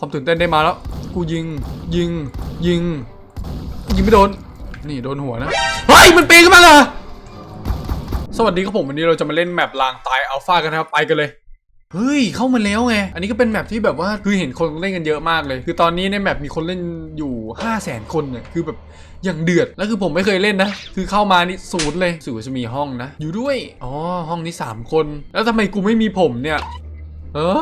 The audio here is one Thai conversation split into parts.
ความตื่นเต้นได้มาแล้ว กูยิง ยิง ยิง ยิงไม่โดน นี่โดนหัวนะ เฮ้ย มันปีนขึ้นมาเลยสวัสดีครับผมวันนี้เราจะมาเล่นแมปลางตายอัลฟากันนะครับไปกันเลยเฮ้ยเข้ามาแล้วไง อันนี้ก็เป็นแมปที่แบบว่าคือเห็นคนเล่นกันเยอะมากเลย คือตอนนี้ในแมปมีคนเล่นอยู่ 5 0 0แสนคนเนี่ยคือแบบอย่างเดือด แล้วคือผมไม่เคยเล่นนะ คือเข้ามานี่ศูนย์เลยสื่อว่าจะมีห้องนะ อยู่ด้วย อ๋อห้องนี้ 3 คน แล้วทำไมกูไม่มีผมเนี่ย เออ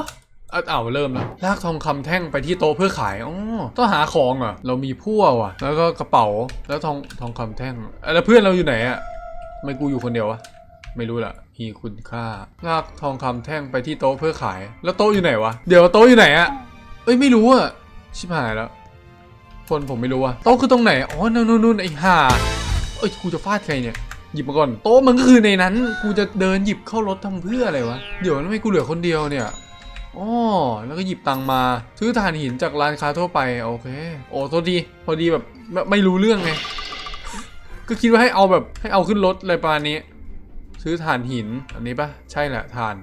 อาเอเริ่มแล้วลากทองคำแท่งไปที่โต๊ะเพื่อขายอ๋อต้องหาของเหรอะ เรามีพั่วว่ะ แล้วก็กระเป๋าแล้วทองทองคำแท่งแล้วเพื่อนเราอยู่ไหนอะไม่กูอยู่คนเดียววะไม่รู้ละมีคุณค่าลากทองคำแท่งไปที่โต๊ะเพื่อขาย แล้วโต๊ะอยู่ไหนวะเดี๋ยวโต๊ะอยู่ไหนอะเอ้ยไม่รู้อะชิบหายแล้วคนผมไม่รู้อะโต๊ะคือตรงไหนอ๋อนู่นนู่นไอ้ห่าเอ้ยกูจะฟาดใครเนี่ยหยิบมาก่อนโต๊ะมันก็คือในนั้น กูจะเดินหยิบเข้ารถทำเพื่ออะไรวะเดี๋ยวทำไมกูเหลือคนเดียวเนี่ย อ๋อแล้วก็หยิบตังมา ซื้อถ่านหินจากร้านค้าทั่วไป โอเค โอ้โทษดีพอดีแบบไม่ไม่รู้เรื่องไง ก็คิดว่าให้เอาแบบให้เอาขึ้นรถอะไรประมาณนี้ ซื้อถ่านหิน อันนี้ปะใช่แหละถ่าน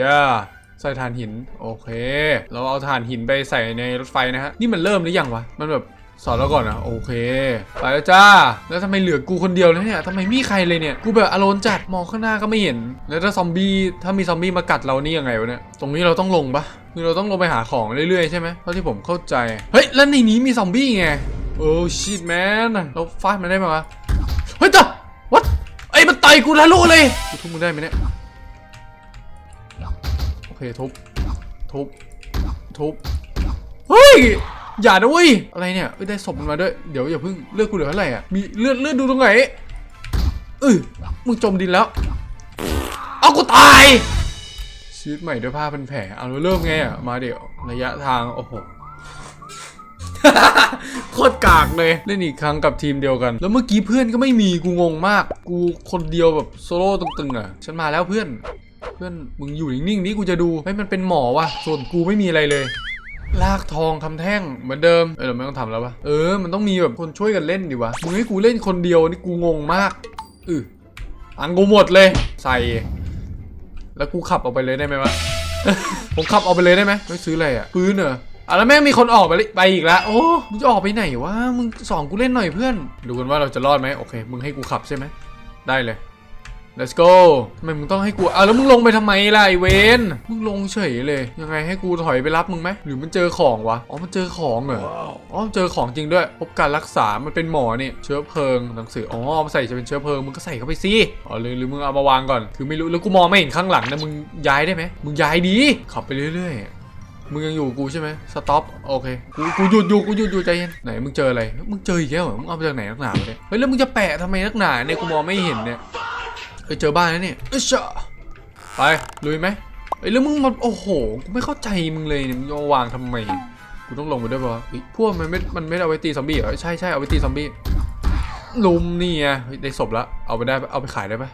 ย่าใส่ถ่านหิน โอเค เราเอาถ่านหินไปใส่ในรถไฟนะฮะ นี่มันเริ่มหรือยังวะ มันแบบ สอนเราก่อนนะโอเค ไปแล้วจ้า แล้วทำไมเหลือกูคนเดียวแล้วเนี่ยทำไมมีใครเลยเนี่ย กูแบบอารมณ์จัดมองข้างหน้าก็ไม่เห็น แล้วถ้าซอมบี้ถ้ามีซอมบี้มากัดเรานี่ยังไงวะเนี่ย ตรงนี้เราต้องลงปะคือเราต้องลงไปหาของเรื่อยๆใช่ไหมเท่าที่ผมเข้าใจ เฮ้ย แล้วในนี้มีซอมบี้ไง โอ้ชิตแมนเราฟาดมันได้ไหมวะ เฮ้ยจ้า what ไอ้มันต่อยกูทะลุเลยกูทุบมึงได้ไหมเนี่ย โอเคทุบ ทุบ ทุบ เฮ้ย อย่าด้วยอะไรเนี่ยได้ศพมันมาด้วยเดี๋ยวอย่าเพิ่งเลือดกูเหลือเท่าไหร่อะมีเลือดเลือดดูตรงไหนเออมึงจมดินแล้วเอากูตายชีวิตใหม่ด้วยผ้าพันแผลเอาแล้วเริ่มไงอะมาเดี๋ยวระยะทางโอ้โหโคตรกากเลยเล่นอีกครั้งกับทีมเดียวกัน แล้วเมื่อกี้เพื่อนก็ไม่มีกูงงมาก กูคนเดียวแบบโซโล่ตึงๆอะฉันมาแล้วเพื่อน เพื่อนมึงอยู่นิ่งๆนี่กูจะดูให้ยมันเป็นหมอวะส่วนกูไม่มีอะไรเลย ลากทองคำแท่งเหมือนเดิมเออเราไม่ต้องทำแล้วปะเออมันต้องมีแบบคนช่วยกันเล่นดิวะมึงให้กูเล่นคนเดียวนี่กูงงมากอืออังกูหมดเลย ใส่ แล้วกูขับออกไปเลยได้ไหมวะ ผมขับออกไปเลยได้ไหมไม่ซื้ออะไรอะปืนเหรออะแล้วแม่งมีคนออกไปเลยไปอีกแล้วโอ้มึงจะออกไปไหนวะมึงสอนกูเล่นหน่อยเพื่อน ดูกันว่าเราจะรอดไหมโอเค มึงให้กูขับใช่ไหมได้เลย let's go ทำไมมึงต้องให้กูอะแล้วมึงลงไปทำไมล่ะไอเวนมึงลงเฉยเลย ยังไงให้กูถอยไปรับมึงไหม หรือมันเจอของวะ อ๋อ มันเจอของเหรอ อ๋อ เจอของจริงด้วย พบการรักษา มันเป็นหมอนี่ เชื้อเพลิง หนังสือ อ๋อมาใส่จะเป็นเชื้อเพลิง มึงก็ใส่เข้าไปสิ อ๋อหรือหรือมึงเอามาวางก่อน คือไม่รู้ แล้วกูมองไม่เห็นข้างหลังนะ มึงย้ายได้ไหม มึงย้ายดี ขับไปเรื่อยๆมึงยังอยู่กูใช่ไหมสต็อปโอเค กูกูหยุดอยู่กูหยุดอยู่ใจเย็นไหนมึงเจออะไร มึงเจออีกแล้วเหรอ มึงเอามาจากไหนนักหนาเนี่ยเฮ้ยแล้วมึงจะแปะทำไมนักหนาเนี่ยกูมองไม่เห็นเนี่ย เอ้ยเจอบ้านแล้วเนี่ยเอ้ยเชอะไปลุยไหมเอ้ยแล้วมึงมันโอ้โหกูไม่เข้าใจมึงเลยเนี่ยมึงจะมาวางทำไมกูต้องลงไปด้วยปะวะเฮ้ยพวกมันไม่มันไม่ได้เอาไปตีซอมบี้เหรอใช่ใช่เอาไปตีซอมบี้ลุมนี่ไงเฮ้ยได้ศพแล้วเอาไปได้ปะเอาไปขายได้ปะ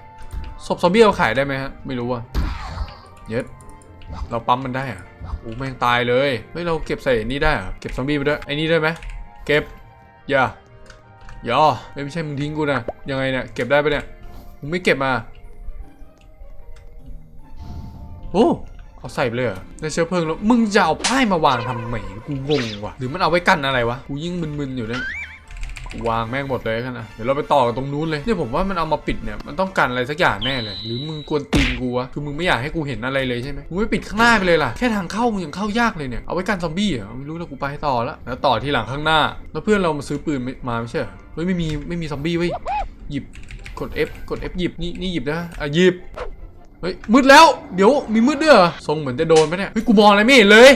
ศพซอมบี้เอาขายได้ไหมฮะไม่รู้อะเย็ดเราปั๊มมันได้อะโอ้แม่งตายเลยเฮ้ยเราเก็บใส่นี่ได้เหรอะเก็บซอมบี้ไปด้วยไอ้นี่ได้ไหมเก็บอย่าอย่าเฮ้ยไม่ใช่มึงทิ้งกูนะยังไงเนี่ยเก็บได้ปะเนี่ย มึงไม่เก็บมาโอ้เอาใส่ไปเลยเหรอในเชื้อเพลิงแล้วมึงจะเอาป้ายมาวางทำไมกูงงว่ะหรือมันเอาไว้กันอะไรวะกูยิ่งมึนๆอยู่เนี่ยกูวางแม่งหมดเลยกันนะเดี๋ยวเราไปต่อกันตรงนู้นเลยเนี่ยผมว่ามันเอามาปิดเนี่ยมันต้องกันอะไรสักอย่างแน่เลย หรือมึงกวนตีนกูวะคือมึงไม่อยากให้กูเห็นอะไรเลยใช่ไหมมึงไม่ปิดข้างหน้าไปเลยล่ะแค่ทางเข้ามึงยังเข้ายากเลยเนี่ยเอาไว้กันซอมบี้เหรอไม่รู้แล้วกูไปต่อล้วแล้วต่อที่หลังข้างหน้า แล้วเพื่อนเรามาซื้อปืนมาไม่ใช่เหรอเฮ้ยไม่มีไม่มีซอมบี้เว้ยหยิบ กด F กด F หยิบนี่นี่หยิบนะอะหยิบเฮ้ยมืดแล้วเดี๋ยวมีมืดด้วยเหรอทรงเหมือนจะโดนไหมเนี่ยเฮ้ยกูมองอะไรไม่เห็นเลย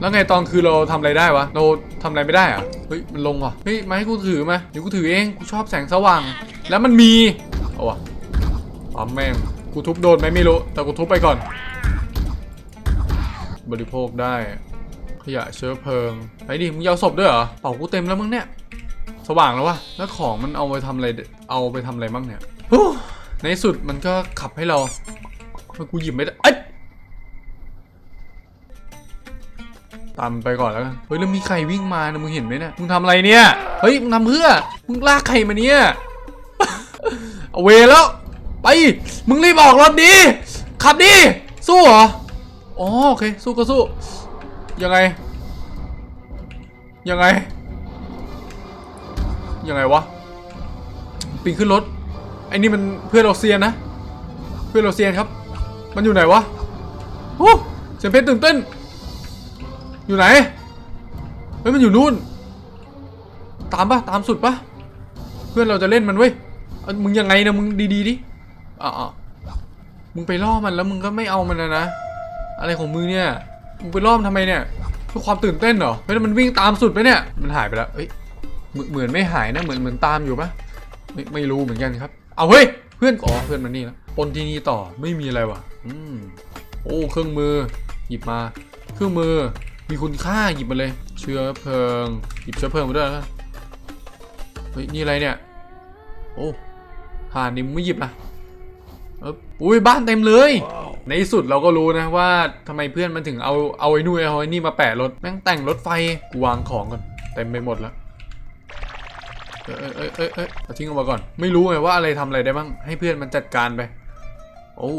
แล้วไงตอนคือเราทำอะไรได้วะ เราทำอะไรไม่ได้อะเฮ้ย มันลงว่ะ เฮ้ย มาให้กูถือมาเดี๋ยวกูถือเอง กูชอบแสงสว่าง แล้วมันมี เอาวะปั๊มแม่ง กูทุบโดนไหมไม่รู้ แต่กูทุบไปก่อน บริโภคได้ ขยะเชื้อเพลิง ไอ้ดิมึงยาวศพด้วยเหรอ เป่ากูเต็มแล้วมึงเนี่ย สว่างแล้ววะแล้วของมันเอาไปทำอะไร เอาไปทำอะไรบ้างเนี่ยในสุดมันก็ขับให้เราทำไมกูหยิบไม่ได้เอ้ยตามมันไปก่อนแล้วกัน เฮ้ยแล้วมีใครวิ่งมานะมึงเห็นไหมเนี่ย มึงทำอะไรเนี่ย เฮ้ยมึงทำเพื่อ มึงลากใครมาเนี่ย เอาเวแล้ว ไป มึงรีบออกรถดี ขับดี สู้เหรอ อ๋อโอเค สู้ก็สู้ ยังไง ยังไง ยังไงวะปีนขึ้นรถไอ้นี่มันเพื่อนเราเซียนนะ เพื่อนเราเซียนครับ มันอยู่ไหนวะโอ้เสียงเพชรตื่นเต้น อยู่ไหนเฮ้ยมันอยู่นู่น ตามปะตามสุดปะเพื่อนเราจะเล่นมันเว้ยมึงยังไงนะมึงดีๆดิอะอะมึงไปล่อมันแล้วมึงก็ไม่เอามันนะนะอะไรของมึงเนี่ยมึงไปล่อมทำไมเนี่ยเพื่อความตื่นเต้นเหรอเฮ้ยมันวิ่งตามสุดไปเนี่ยมันหายไปแล้วเอ้ย เหมือนเหมือนไม่หายนะเหมือนเหมือนตามอยู่ปะไม่ไม่รู้เหมือนกันครับ เอาเฮ้ยเพื่อนอ๋อเพื่อนมันนี่แล้วปนที่นี่ต่อไม่มีอะไรวะอืมโอ้เครื่องมือ หยิบมา เครื่องมือมีคุณค่าหยิบมาเลย เชื้อเพลิง หยิบเชื้อเพลิงมาด้วยแล้วกันเฮ้ยนี่อะไรเนี่ย โอ้ถ่านนี่มึงไม่หยิบนะเอออุ้ยบ้านเต็มเลย ในที่สุดเราก็รู้นะว่าทำไมเพื่อนมันถึงเอาเอาไอ้นู่นเอาไอ้นี่มาแปะรถแม่งแต่งรถไฟกูวางของก่อนเต็มไปหมดแล้ว เอ้ยเอ้ยเอ้ยเอ้ยเอาทิ้งออกมาก่อน ไม่รู้ไงว่าอะไรทำอะไรได้บ้าง ให้เพื่อนมันจัดการไป โอ้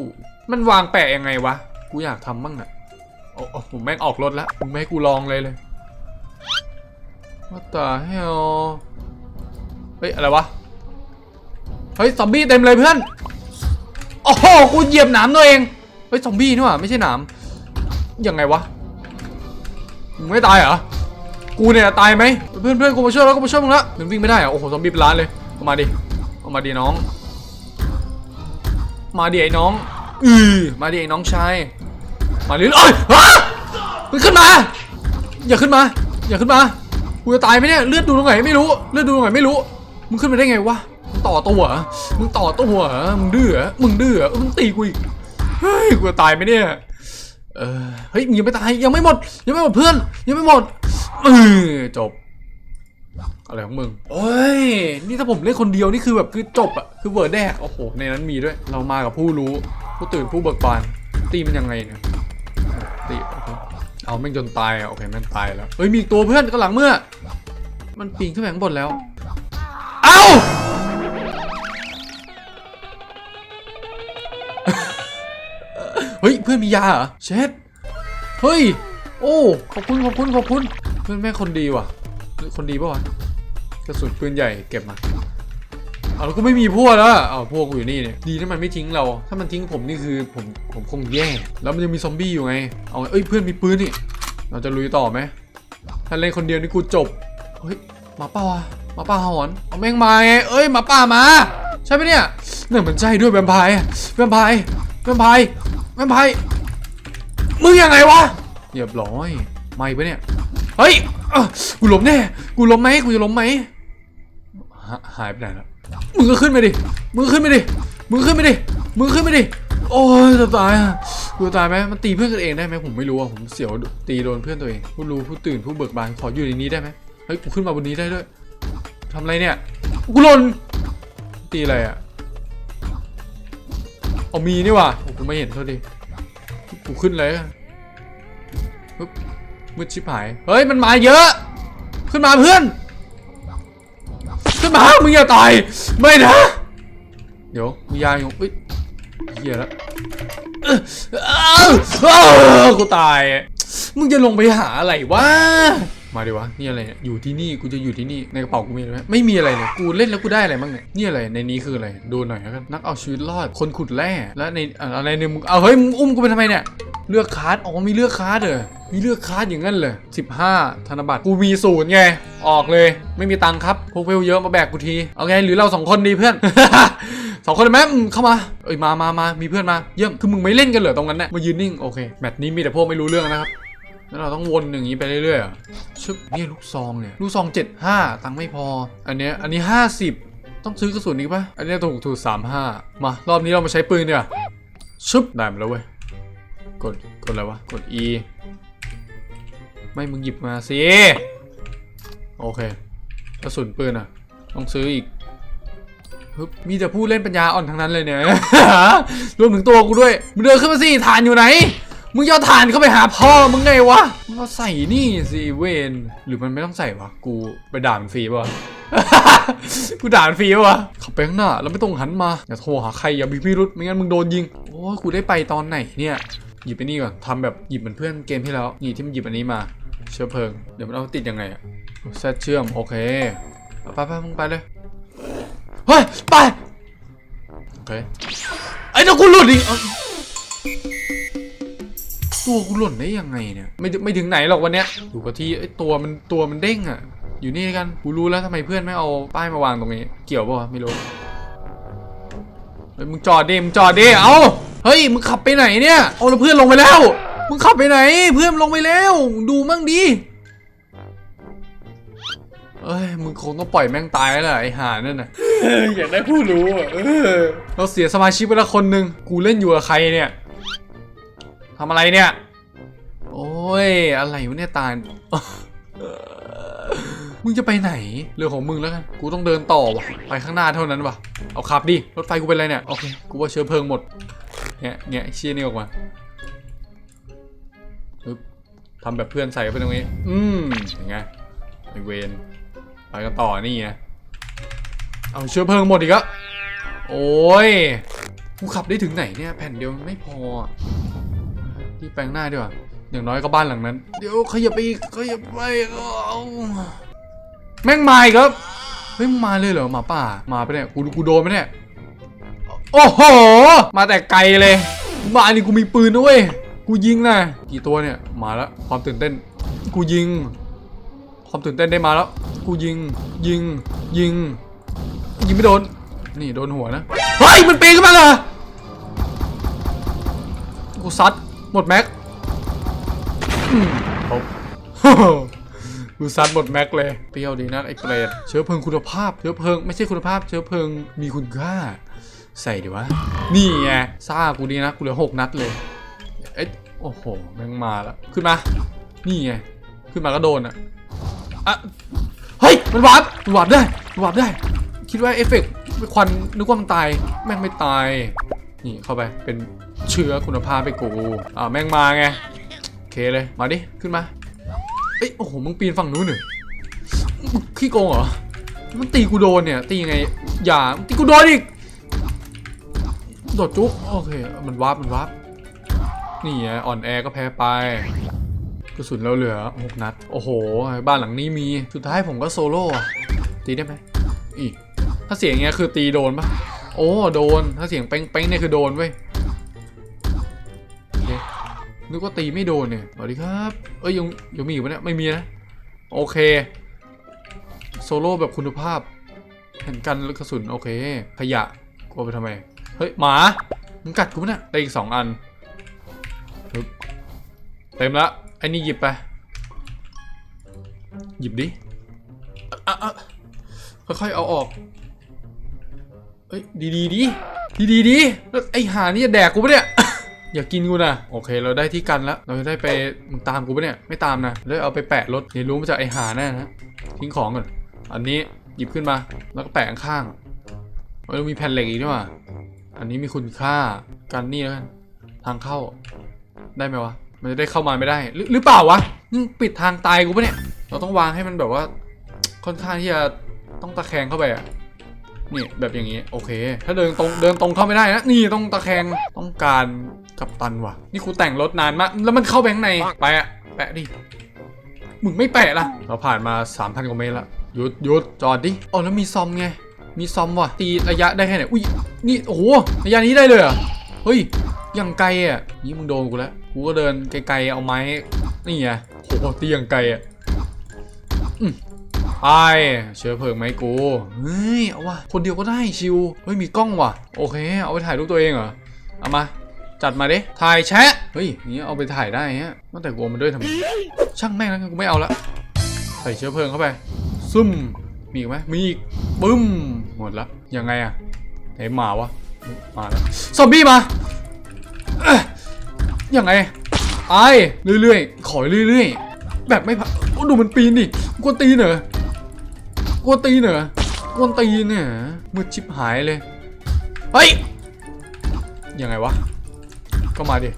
มันวางแปะยังไงวะ กูอยากทำบ้างอะโอ้โอ้ผมแม่งออกรถแล้วมึงไม่ให้กูลองเลยเลย What the hell เฮ้ย อะไรวะ เฮ้ย ซอมบี้เต็มเลยเพื่อน โอ้โห กูเหยียบหนามตัวเอง เฮ้ย ซอมบี้นี่หว่าไม่ใช่หนามยังไงวะ มึงไม่ตายเหรอ กูเนี่ยตายไหมเพื่อนเพื่อนกูมาช่วยแล้วกูมาช่วยมึงแล้วมันวิ่งไม่ได้เหรอโอ้โหซอมบี้เป็นล้านเลยเอามาดิเอามาดิน้อง มาดิไอ้น้องอือมาดิไอ้น้องชายมาดิเอ้ยฮะมึงขึ้นมาอย่าขึ้นมา อย่าขึ้นมากูจะตายไหมเนี่ยเลือดดูตรงไหนไม่รู้เลือดดูตรงไหนไม่รู้มึงขึ้นมาได้ไงวะมึงต่อตัวมึงต่อตัวมึงดื้อมึงดื้อมึงตีกูอีกเฮ้ยกูจะตายไหมเนี่ย เออเฮ้ยยังไม่ตายยังไม่หมด ยังไม่หมดเพื่อน ยังไม่หมดเออจบ อะไรของมึงโอ้ย นี่ถ้าผมเล่นคนเดียวนี่คือแบบคือจบอะคือเวิร์ดแดกโอ้โหในนั้นมีด้วย เรามากับผู้รู้ ผู้ตื่นผู้เบิกบานตีมันยังไงเนี่ยตีเอาแม่งจนตายอะโอเคแม่งตายแล้วเฮ้ยมีอีกตัวเพื่อนก็หลังเมื่อ มันปีนขึ้นไปข้างบนแล้ว เอ้า เพื่อนมียาเหรอเช็ดเฮ้ย โอ้ขอบคุณขอบคุณขอบคุณเพื่อนแม่คนดีว่ะ คนดีปะวะกระสุนปืนใหญ่เก็บมาเอาแล้วก็ไม่มีพวกแล้วอะเอาพวกกูอยู่นี่เนี่ยดีที่มันไม่ทิ้งเรา ถ้ามันทิ้งผมนี่คือผมผมคงแย่ แล้วมันยังมีซอมบี้อยู่ไง เอาเอ้ยเพื่อนมีปืนนี่ เราจะลุยต่อไหมถ้าเล่นคนเดียวนี่กูจบ เฮ้ยหมาป่าวะหมาป่าหอนเอาแม่งมาไง เอ้ยหมาป่ามา ใช่ไหมเนี่ยเนี่ยมันใช่ด้วยแวมไพร์แวมไพร์แวมไพร์ แวมไพร์มึงยังไงวะเรียบร้อยไม่ปะเนี่ย เฮ้ยกูล้มแน่ กูล้มไหมกูจะล้มไหมหายไปไหนแล้วมึงก็ขึ้นไปดิ มึงขึ้นไปดิ มึงขึ้นไปดิ มึงขึ้นไปดิ โอ้ยจะตายอะกูตายไหมมันตีเพื่อนกันเองได้ไหมผมไม่รู้อะ ผมเสียวตีโดนเพื่อนตัวเอง ผู้รู้ผู้ตื่นผู้เบิกบานขออยู่ในนี้ได้ไหมเฮ้ย กูขึ้นมาบนนี้ได้ด้วยทำอะไรเนี่ย กูหล่น ตีอะไรอะ เอามีนี่ว่ะโอ้กูไม่เห็นเท่าดิกูขึ้นเลยปึ๊บมืดชิบหาย เฮ้ยมันมาเยอะ ขึ้นมาเพื่อน ขึ้นมา มึงอย่าตาย ไม่นะ เดี๋ยวมียาอยู่เอ้ยเหี้ยแล้วเออเออกูตาย มึงจะลงไปหาอะไรวะ มาดิวะนี่อะไรเนี่ยอยู่ที่นี่กูจะอยู่ที่นี่ในกระเป๋ากูมีอะไรไหมไม่มีอะไรเลยกูเล่นแล้วกูได้อะไรบ้างเนี่ยนี่อะไรในนี้คืออะไรดูหน่อยแล้วกันนักเอาชีวิตรอดคนขุดแร่แล้วในอะไรเนี่ยมึงเอาเฮ้ยมึงอุ้มกูไปทำไมเนี่ยเลือกคาร์ดอ๋อมีเลือกคาร์ดเหรอมีเลือกคาร์ดอย่างนั้นเลย15 ธนบัตรกูมีศูนย์ไงออกเลย ไม่มีตังค์ครับพวกเวลเยอะมาแบกกูทีเอาไงหรือเราสองคนดีเพื่อนสองคนไหมอืมเข้ามา เอ้ยมามามามีเพื่อนมา เยี่ยม คือมึงไม่เล่นกันเหรอตรงนั้นเนี่ยมายืนนิ่ง โอเค แมตช์นี้มีแต่พวกไม่รู้เรื่องนะครับ แล้วเราต้องวนอย่างนี้ไปเรื่อยๆชึบนี่ลูกซองเนี่ยลูกซอง 75 ตังค์ไม่พอ อันเนี้ยอันนี้ 50 ต้องซื้อกระสุนอีกปะอันนี้ถูกถูก35มารอบนี้เรามาใช้ปืนเนี่ยชึบได้มาแล้วเว้ยกดกดอะไรวะกด E ไม่มึงหยิบมาสิโอเคกระสุนปืนอะต้องซื้ออีกฮึบมีแต่ผู้เล่นปัญญาอ่อนทั้งนั้นเลยเนี่ยรวมถึงตัวกูด้วยมึงเดินขึ้นมาสิฐานอยู่ไหน มึงจะเอฐานเข้าไปหาพ่อมึงไงวะมึงก็ใส่นี่สิเวนหรือมันไม่ต้องใส่วะกูไปด่ามันฟรีป่ะกูด่ามันฟรีป่ะขับไปข้างหน้าแล้วไม่ต้องหันมาอย่าโทรหาใครอย่ามีพิรุษไม่งั้นมึงโดนยิงโอ้กูได้ไปตอนไหนเนี่ยหยิบไปนี่ก่อนทำแบบหยิบเหมือนเพื่อนเกมที่แล้วนี่ที่มันหยิบอันนี้มา เชื้อเพลิงเดี๋ยวมันเอาติดยังไงอะเซตเชื่อมโอเคไปไปมึงไปเลยเฮ้ยไปโอเคไอ้เจ้ากูหลุดอีก ตัวกูหล่นได้ยังไงเนี่ยไม่ไม่ถึงไหนหรอกวันเนี้ยอยู่กับที่ไอ้ตัวมันตัวมันเด้งอะอยู่นี่กันกูรู้แล้วทำไมเพื่อนไม่เอาป้ายมาวางตรงนี้ เกี่ยวป่ะไม่รู้เฮ้ยมึงจอดดิมึงจอดดิเอ้าเฮ้ยมึงขับไปไหนเนี่ยเอาแล้วเพื่อนลงไปแล้วมึงขับไปไหน เพื่อนลงไปแล้วดูมั่งดิเอ้ยมึงคงต้องปล่อยแม่งตายแล้วแหละไอ้ห่านั่นน่ะอยากได้ผู้รู้อะเออเราเสียสมาชิกไปละคนหนึ่งกูเล่นอยู่กับใครเนี่ยทำอะไรเนี่ย โอ้ย อะไรวะเนี่ยตาลมึงจะไปไหน เรื่องของมึงแล้วกัน กูต้องเดินต่อว่ะไปข้างหน้าเท่านั้นว่ะเอาขับดิ รถไฟกูเป็นไรเนี่ย โอเค กูว่าเชื้อเพลิงหมดเงี้ยเงี้ยเชี่ยนี่ออกมาทำแบบเพื่อนใส่เข้าไปตรงนี้ อืมยังไงไอเวนไปกันต่อนี่ไงเอาเชื้อเพลิงหมดอีกแล้วโอ้ยกูขับได้ถึงไหนเนี่ย แผ่นเดียวไม่พอ ที่แปลงหน้าดีกว่าอย่างน้อยก็บ้านหลังนั้น เดี๋ยวขยับไปอีกขยับไปเอาแม่งมาอีกครับเฮ้ยมาเลยเหรอหมาป่ามาไปเนี่ยกูกูโดนไปเนี่ยโอ้โหมาแต่ไกลเลยมาอันนี้กูมีปืนนะเว้ยกูยิงนะกี่ตัวเนี่ยมาแล้วความตื่นเต้น กูยิง ความตื่นเต้นได้มาแล้ว กูยิงยิงยิง ยิงไม่โดน นี่โดนหัวนะเฮ้ยมันปีนขึ้นมาเหรอกูซัด หมดแม็กอืมครบกูซัดหมดแม็กเลยเปรี้ยวดีนะไอ้เปรตเชื้อเพลิงคุณภาพ เชื้อเพลิงไม่ใช่คุณภาพ เชื้อเพลิงมีคุณค่า ใส่ดีวะ นี่ไงซ่ากูดีนะ กูเหลือหกนัดเลย เอ๊ะโอ้โห แม่งมาแล้ว ขึ้นมา นี่ไง ขึ้นมาก็โดนอะอะเฮ้ย มันวาร์ปมันวาร์ปได้มันวาร์ปได้ คิดว่าเอฟเฟกต์ควันนึกว่ามันตาย แม่งไม่ตาย นี่เข้าไปเป็นเชื้อคุณภาพไปกูอ่าแม่งมาไงโอเคเลยมาดิขึ้นมาเอ้ยโอ้โหมึงปีนฝั่งนู้นหนึ่งขี้โกงเหรอมันตีกูโดนเนี่ยตียังไงอย่าตีกูโดนอีกโดดจุ๊บโอเคมันวาร์ปมันวาร์ปนี่ไงอ่อนแอก็แพ้ไปกระสุนเราเหลือหกนัด โอ้โห บ้านหลังนี้มี สุดท้ายผมก็โซโล่ตีได้ไหมอีถ้าเสียงเงี้ยคือตีโดนปะ โอ้โดน ถ้าเสียงเป้งเป้งเนี่ยคือโดนเว้ยนึกว่าตีไม่โดนเนี่ยสวัสดีครับ เอ้ยยังยังมีอยู่ปะเนี่ยไม่มีนะ โอเค โซโล่แบบคุณภาพ เห็นกันกระสุน โอเค ขยะกลัวไปทำไม เฮ้ย หมา มึงกัดกูปะเนี่ยได้อีกสองอัน เต็มละไอ้นี่หยิบไป หยิบดิค่อยๆเอาออก อ้ยดีดีดิดีดีดิแล้วไอ้หานี่จะแดกกูปะเนี่ย อย่ากินกูนะโอเค เราได้ที่กันแล้ว เราจะได้ไปมึงตามกูปะเนี่ยไม่ตามนะได้เอาไปแปะรถเรียนรู้มาจากไอ้หาแน่นะทิ้งของก่อนอันนี้หยิบขึ้นมาแล้วก็แปะข้างเรามีแผ่นเหล็กอีกด้วยว่ะอันนี้มีคุณค่ากันนี่แล้วกันทางเข้าได้ไหมวะมันจะได้เข้ามาไม่ได้ หรือเปล่าวะปิดทางตายกูปะเนี่ย เราต้องวางให้มันแบบว่าค่อนข้างที่จะต้องตะแคงเข้าไปอะ นี่แบบอย่างนี้โอเค ถ้าเดินตรงเดินตรงเข้าไม่ได้นะนี่ต้องตะแคงต้องการกับตันว่ะ นี่กูแต่งรถนานมากแล้วมันเข้าไปข้างในไปอะแปะดิมึงไม่แปะล่ะเราผ่านมา 3,000กว่าเมตรละหยุดหยุดจอดดิอ๋อแล้วมีซอมไง มีซอมว่ะ ตีระยะได้แค่ไหนอุ้ยนี่โอ้โหระยะนี้ได้เลยเหรอเฮ้ยยังไกลอะนี่มึงโดนกูแล้วกูก็เดินไกลๆเอาไม้นี่ไงโหตียังไกลอะ ไปเชื้อเพลิงไหมกู เฮ้ย เอาวะคนเดียวก็ได้ชิว เฮ้ย มีกล้องว่ะ โอเค เอาไปถ่ายรูปตัวเองเหรอ เอามา จัดมาดิ ถ่ายแชะ เฮ้ยนี่เอาไปถ่ายได้ฮะตั้งแต่กลัวมันด้วยทำไม ช่างแม่งแล้วกันกูไม่เอาละ ใส่เชื้อเพลิงเข้าไป ซึม มีอีกไหมมีอีกปึ้ม หมดละยังไงอะไหนหมาวะ มาแล้ว ซอมบี้มาเอ้ยยังไงไอเรื่อยๆ ขอเรื่อยๆ แบบไม่พักดูมันปีนดิกวนตีนเหรอ กวนตีนเหรอกวนตีนเนี่ยมืดชิบหายเลย เฮ้ย ยังไงวะ ก็มาดิ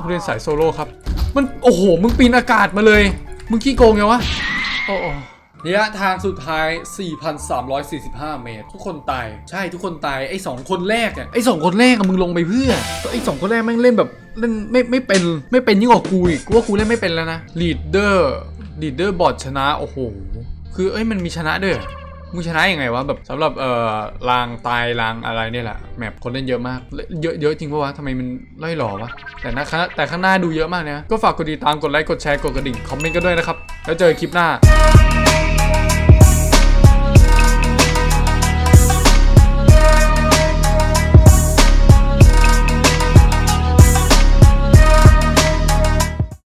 ผู้เล่นสายโซโล่ครับ มัน โอ้โห มึงปีนอากาศมาเลย มึงขี้โกงไงวะ โอ้โระยะทางสุดท้าย 4,345 เมตร ทุกคนตาย ใช่ ทุกคนตาย ไอ้สองคนแรกอะไอ้สองคนแรกอะมึงลงไปเพื่อ ไอ้สองคนแรกแม่งเล่นแบบ เล่นไม่ไม่เป็น ไม่เป็นยิ่งกว่ากูอีก กูว่ากูเล่นไม่เป็นแล้วนะ ลีดเดอร์ ลีดเดอร์บอทชนะ โอ้โห คือเอ้ยมันมีชนะด้วยมึงชนะยังไงวะแบบสำหรับเอ่อรางตายรางอะไรเนี่ยแหละแมปคนเล่นเยอะมาก เยอะเยอะจริงปะวะทำไมมันไล่หล่อวะแต่นะแต่ข้างหน้าดูเยอะมากนะก็ฝากกดติดตามกดไลค์กดแชร์กดกระดิ่งคอมเมนต์กันด้วยนะครับ แล้วเจอกันคลิปหน้า